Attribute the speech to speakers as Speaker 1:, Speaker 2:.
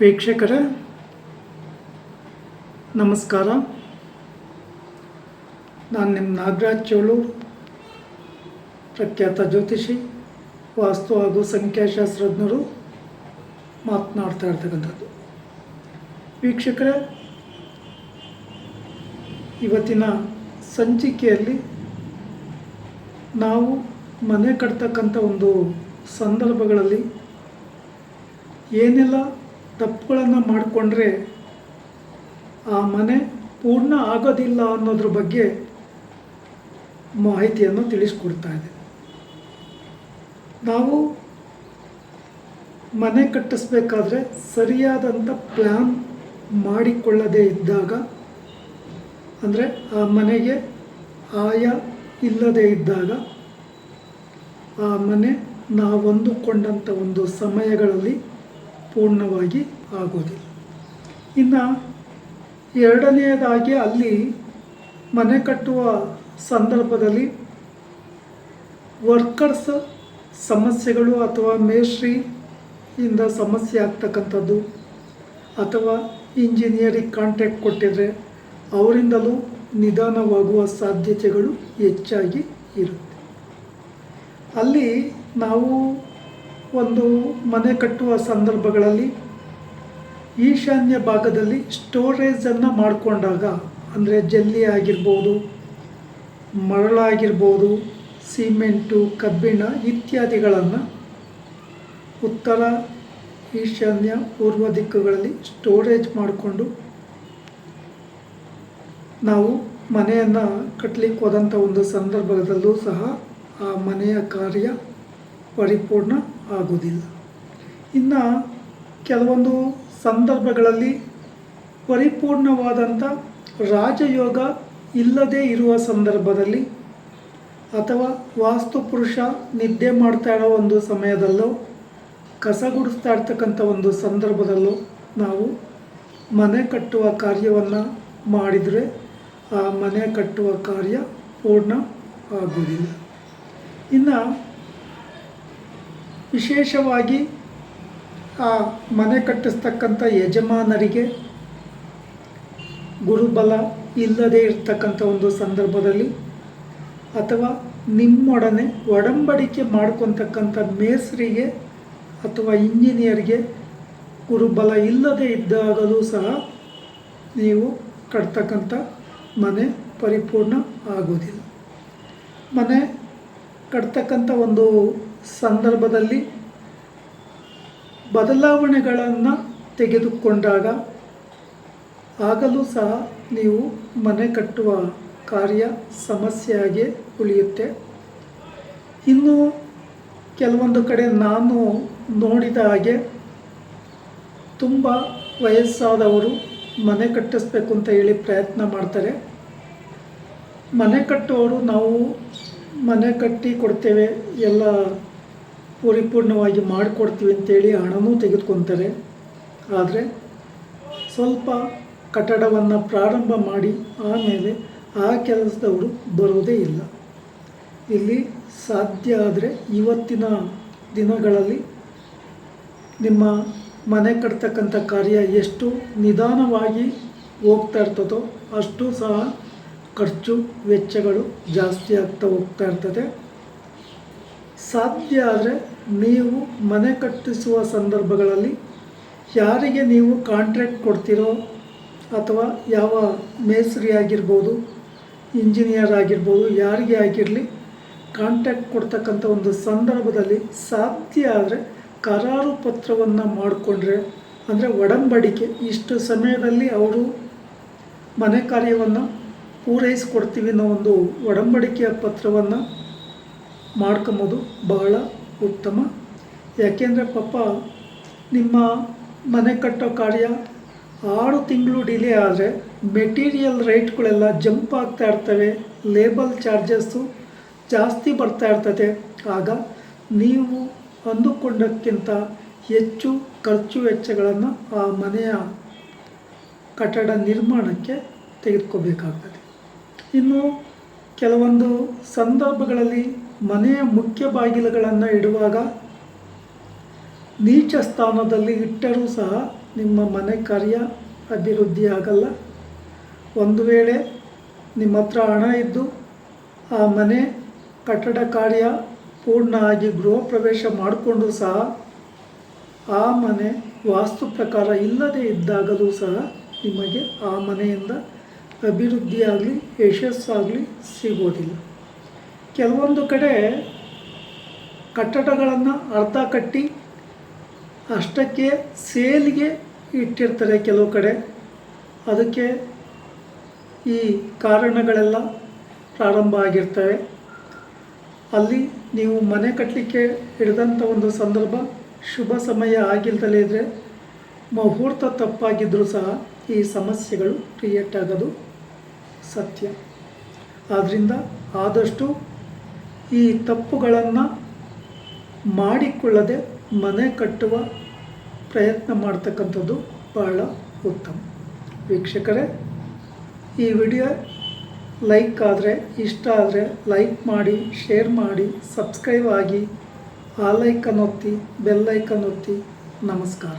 Speaker 1: ವೀಕ್ಷಕರೇ, ನಮಸ್ಕಾರ. ನಾನು ನಿಮ್ಮ ನಾಗರಾಜ್ ಚೋಳು, ಪ್ರಖ್ಯಾತ ಜ್ಯೋತಿಷಿ, ವಾಸ್ತು ಹಾಗೂ ಸಂಖ್ಯಾಶಾಸ್ತ್ರಜ್ಞರು ಮಾತನಾಡ್ತಾ ಇರ್ತಕ್ಕಂಥದ್ದು. ವೀಕ್ಷಕರೇ, ಇವತ್ತಿನ ಸಂಚಿಕೆಯಲ್ಲಿ ನಾವು ಮನೆ ಕಟ್ತಕ್ಕಂಥ ಒಂದು ಸಂದರ್ಭಗಳಲ್ಲಿ ಏನೆಲ್ಲ ತಪ್ಪುಗಳನ್ನು ಮಾಡಿಕೊಂಡ್ರೆ ಆ ಮನೆ ಪೂರ್ಣ ಆಗೋದಿಲ್ಲ ಅನ್ನೋದ್ರ ಬಗ್ಗೆ ಮಾಹಿತಿಯನ್ನು ತಿಳಿಸ್ಕೊಡ್ತಾ ಇದೆ. ನಾವು ಮನೆ ಕಟ್ಟಿಸ್ಬೇಕಾದ್ರೆ ಸರಿಯಾದಂಥ ಪ್ಲ್ಯಾನ್ ಮಾಡಿಕೊಳ್ಳದೇ ಇದ್ದಾಗ, ಅಂದರೆ ಆ ಮನೆಗೆ ಆಯ ಇಲ್ಲದೇ ಇದ್ದಾಗ, ಆ ಮನೆ ನಾವಂದುಕೊಂಡಂಥ ಒಂದು ಸಮಯಗಳಲ್ಲಿ ಪೂರ್ಣವಾಗಿ ಆಗೋದಿಲ್ಲ. ಇನ್ನು ಎರಡನೆಯದಾಗಿ ಅಲ್ಲಿ ಮನೆ ಕಟ್ಟುವ ಸಂದರ್ಭದಲ್ಲಿ ವರ್ಕರ್ಸ್ ಸಮಸ್ಯೆಗಳು ಅಥವಾ ಮೇಸ್ಟ್ರಿಯಿಂದ ಸಮಸ್ಯೆ ಆಗ್ತಕ್ಕಂಥದ್ದು ಅಥವಾ ಇಂಜಿನಿಯರಿಂಗ್ ಕಾಂಟ್ಯಾಕ್ಟ್ ಕೊಟ್ಟಿದ್ರೆ ಅವರಿಂದಲೂ ನಿಧಾನವಾಗುವ ಸಾಧ್ಯತೆಗಳು ಹೆಚ್ಚಾಗಿ ಇರುತ್ತೆ. ಅಲ್ಲಿ ನಾವು ಒಂದು ಮನೆ ಕಟ್ಟುವ ಸಂದರ್ಭಗಳಲ್ಲಿ ಈಶಾನ್ಯ ಭಾಗದಲ್ಲಿ ಸ್ಟೋರೇಜನ್ನು ಮಾಡಿಕೊಂಡಾಗ, ಅಂದರೆ ಜಲ್ಲಿ ಆಗಿರ್ಬೋದು ಮರಳಾಗಿರ್ಬೋದು ಸಿಮೆಂಟು, ಕಬ್ಬಿಣ ಇತ್ಯಾದಿಗಳನ್ನು ಉತ್ತರ ಈಶಾನ್ಯ ಪೂರ್ವ ದಿಕ್ಕುಗಳಲ್ಲಿ ಸ್ಟೋರೇಜ್ ಮಾಡಿಕೊಂಡು ನಾವು ಮನೆಯನ್ನು ಕಟ್ಟಲಿಕ್ಕೆ ಹೋದಂಥ ಒಂದು ಸಂದರ್ಭದಲ್ಲೂ ಸಹ ಆ ಮನೆಯ ಕಾರ್ಯ ಪರಿಪೂರ್ಣ ಆಗುವುದಿಲ್ಲ. ಇನ್ನು ಕೆಲವೊಂದು ಸಂದರ್ಭಗಳಲ್ಲಿ ಪರಿಪೂರ್ಣವಾದಂಥ ರಾಜಯೋಗ ಇಲ್ಲದೇ ಇರುವ ಸಂದರ್ಭದಲ್ಲಿ ಅಥವಾ ವಾಸ್ತುಪುರುಷ ನಿದ್ದೆ ಮಾಡ್ತಾ ಇರೋ ಒಂದು ಸಮಯದಲ್ಲೋ, ಕಸ ಗುಡಿಸ್ತಾ ಇರ್ತಕ್ಕಂಥ ಒಂದು ಸಂದರ್ಭದಲ್ಲೂ ನಾವು ಮನೆ ಕಟ್ಟುವ ಕಾರ್ಯವನ್ನು ಮಾಡಿದರೆ ಆ ಮನೆ ಕಟ್ಟುವ ಕಾರ್ಯ ಪೂರ್ಣ ಆಗುವುದಿಲ್ಲ. ಇನ್ನು ವಿಶೇಷವಾಗಿ ಆ ಮನೆ ಕಟ್ಟಿಸ್ತಕ್ಕಂಥ ಯಜಮಾನರಿಗೆ ಗುರುಬಲ ಇಲ್ಲದೇ ಇರ್ತಕ್ಕಂಥ ಒಂದು ಸಂದರ್ಭದಲ್ಲಿ ಅಥವಾ ನಿಮ್ಮೊಡನೆ ಒಡಂಬಡಿಕೆ ಮಾಡ್ಕೊತಕ್ಕಂಥ ಮೇಸ್ರಿಗೆ ಅಥವಾ ಇಂಜಿನಿಯರ್ಗೆ ಗುರುಬಲ ಇಲ್ಲದೇ ಇದ್ದಾಗಲೂ ಸಹ ನೀವು ಕಟ್ತಕ್ಕಂಥ ಮನೆ ಪರಿಪೂರ್ಣ ಆಗೋದಿಲ್ಲ ಮನೆ ಕಟ್ತಕ್ಕಂಥ ಒಂದು ಸಂದರ್ಭದಲ್ಲಿ ಬದಲಾವಣೆಗಳನ್ನು ತೆಗೆದುಕೊಂಡಾಗ ಆಗಲೂ ಸಹ ನೀವು ಮನೆ ಕಟ್ಟುವ ಕಾರ್ಯ ಸಮಸ್ಯೆಯಾಗಿ ಉಳಿಯುತ್ತೆ. ಇನ್ನು ಕೆಲವೊಂದು ಕಡೆ ನಾನು ನೋಡಿದ ಹಾಗೆ ತುಂಬ ವಯಸ್ಸಾದವರು ಮನೆ ಕಟ್ಟಿಸ್ಬೇಕು ಅಂತ ಹೇಳಿ ಪ್ರಯತ್ನ ಮಾಡ್ತಾರೆ. ಮನೆ ಕಟ್ಟುವವರು ನಾವು ಮನೆ ಕಟ್ಟಿ ಕೊಡ್ತೇವೆ, ಎಲ್ಲ ಪರಿಪೂರ್ಣವಾಗಿ ಮಾಡಿಕೊಡ್ತೀವಿ ಅಂತೇಳಿ ಹಣವೂ ತೆಗೆದುಕೊತಾರೆ. ಆದರೆ ಸ್ವಲ್ಪ ಕಟ್ಟಡವನ್ನು ಪ್ರಾರಂಭ ಮಾಡಿ ಆಮೇಲೆ ಆ ಕೆಲಸದವರು ಬರೋದೇ ಇಲ್ಲ. ಇಲ್ಲಿ ಸಾಧ್ಯ ಆದರೆ ಇವತ್ತಿನ ದಿನಗಳಲ್ಲಿ ನಿಮ್ಮ ಮನೆ ಕಟ್ತಕ್ಕಂಥ ಕಾರ್ಯ ಎಷ್ಟು ನಿಧಾನವಾಗಿ ಹೋಗ್ತಾ ಇರ್ತದೋ ಅಷ್ಟು ಸಹ ಖರ್ಚು ವೆಚ್ಚಗಳು ಜಾಸ್ತಿ ಆಗ್ತಾ ಹೋಗ್ತಾ ಇರ್ತದೆ. ಸಾಧ್ಯ ಆದರೆ ನೀವು ಮನೆ ಕಟ್ಟಿಸುವ ಸಂದರ್ಭಗಳಲ್ಲಿ ಯಾರಿಗೆ ನೀವು ಕಾಂಟ್ರಾಕ್ಟ್ ಕೊಡ್ತೀರೋ ಅಥವಾ ಯಾವ ಮೇಸ್ತ್ರಿ ಆಗಿರ್ಬೋದು ಇಂಜಿನಿಯರ್ ಆಗಿರ್ಬೋದು, ಯಾರಿಗೆ ಆಗಿರಲಿ ಕಾಂಟ್ಯಾಕ್ಟ್ ಕೊಡ್ತಕ್ಕಂಥ ಒಂದು ಸಂದರ್ಭದಲ್ಲಿ ಸಾಧ್ಯ ಆದರೆ ಕರಾರು ಪತ್ರವನ್ನು ಮಾಡಿಕೊಂಡ್ರೆ, ಅಂದರೆ ಒಡಂಬಡಿಕೆ, ಇಷ್ಟು ಸಮಯದಲ್ಲಿ ಅವರು ಮನೆ ಕಾರ್ಯವನ್ನು ಪೂರೈಸಿಕೊಡ್ತೀವಿ ಅನ್ನೋ ಒಂದು ಒಡಂಬಡಿಕೆಯ ಪತ್ರವನ್ನು ಮಾಡ್ಕೊಂಬೋದು ಬಹಳ ಉತ್ತಮ. ಯಾಕೆಂದರೆ ಪಾಪ ನಿಮ್ಮ ಮನೆ ಕಟ್ಟೋ ಕಾರ್ಯ ಆರು ತಿಂಗಳು ಡಿಲೇ ಆದರೆ ಮೆಟೀರಿಯಲ್ ರೇಟ್ಗಳೆಲ್ಲ ಜಂಪ್ ಆಗ್ತಾ ಇರ್ತವೆ, ಲೇಬಲ್ ಚಾರ್ಜಸ್ಸು ಜಾಸ್ತಿ ಬರ್ತಾ ಇರ್ತದೆ. ಆಗ ನೀವು ಅಂದುಕೊಂಡಕ್ಕಿಂತ ಹೆಚ್ಚು ಖರ್ಚು ವೆಚ್ಚಗಳನ್ನು ಆ ಮನೆಯ ಕಟ್ಟಡ ನಿರ್ಮಾಣಕ್ಕೆ ತೆಗೆದುಕೋಬೇಕಾಗ್ತದೆ. ಇನ್ನು ಕೆಲವೊಂದು ಸಂದರ್ಭಗಳಲ್ಲಿ ಮನೆಯ ಮುಖ್ಯ ಬಾಗಿಲುಗಳನ್ನು ಇಡುವಾಗ ನೀಚ ಸ್ಥಾನದಲ್ಲಿ ಇಟ್ಟರೂ ಸಹ ನಿಮ್ಮ ಮನೆ ಕಾರ್ಯ ಅಭಿವೃದ್ಧಿಯಾಗಲ್ಲ ಒಂದು ವೇಳೆ ನಿಮ್ಮ ಹತ್ರ ಹಣ ಇದ್ದು ಆ ಮನೆ ಕಟ್ಟಡ ಕಾರ್ಯ ಪೂರ್ಣ ಆಗಿ ಗೃಹ ಪ್ರವೇಶ ಮಾಡಿಕೊಂಡು ಸಹ ಆ ಮನೆ ವಾಸ್ತು ಪ್ರಕಾರ ಇಲ್ಲದೇ ಇದ್ದಾಗಲೂ ಸಹ ನಿಮಗೆ ಆ ಮನೆಯಿಂದ ಅಭಿವೃದ್ಧಿಯಾಗಲಿ ಯಶಸ್ಸಾಗಲಿ ಸಿಗೋದಿಲ್ಲ. ಕೆಲವೊಂದು ಕಡೆ ಕಟ್ಟಡಗಳನ್ನು ಅರ್ಧ ಕಟ್ಟಿ ಅಷ್ಟಕ್ಕೆ ಸೇಲ್ಗೆ ಇಟ್ಟಿರ್ತಾರೆ ಕೆಲವು ಕಡೆ. ಅದಕ್ಕೆ ಈ ಕಾರಣಗಳೆಲ್ಲ ಪ್ರಾರಂಭ ಆಗಿರ್ತವೆ. ಅಲ್ಲಿ ನೀವು ಮನೆ ಕಟ್ಟಲಿಕ್ಕೆ ಹಿಡಿದಂಥ ಒಂದು ಸಂದರ್ಭ ಶುಭ ಸಮಯ ಆಗಿಲ್ದಲೇ ಇದ್ದರೆ ಮುಹೂರ್ತ ತಪ್ಪಾಗಿದ್ದರೂ ಸಹ ಈ ಸಮಸ್ಯೆಗಳು ಕ್ರಿಯೇಟ್ ಆಗೋದು ಸತ್ಯ. ಆದ್ದರಿಂದ ಆದಷ್ಟು ಈ ತಪ್ಪುಗಳನ್ನು ಮಾಡಿಕೊಳ್ಳದೆ ಮನೆ ಕಟ್ಟುವ ಪ್ರಯತ್ನ ಮಾಡ್ತಕ್ಕಂಥದ್ದು ಬಹಳ ಉತ್ತಮ. ವೀಕ್ಷಕರೇ, ಈ ವಿಡಿಯೋ ಲೈಕ್ ಆದರೆ, ಇಷ್ಟ ಆದರೆ ಲೈಕ್ ಮಾಡಿ, ಶೇರ್ ಮಾಡಿ, ಸಬ್ಸ್ಕ್ರೈಬ್ ಆಗಿ, ಆ ಲೈಕನ್ ಒತ್ತಿ, ಬೆಲ್ ಐಕನ್ ಒತ್ತಿ, ನಮಸ್ಕಾರ.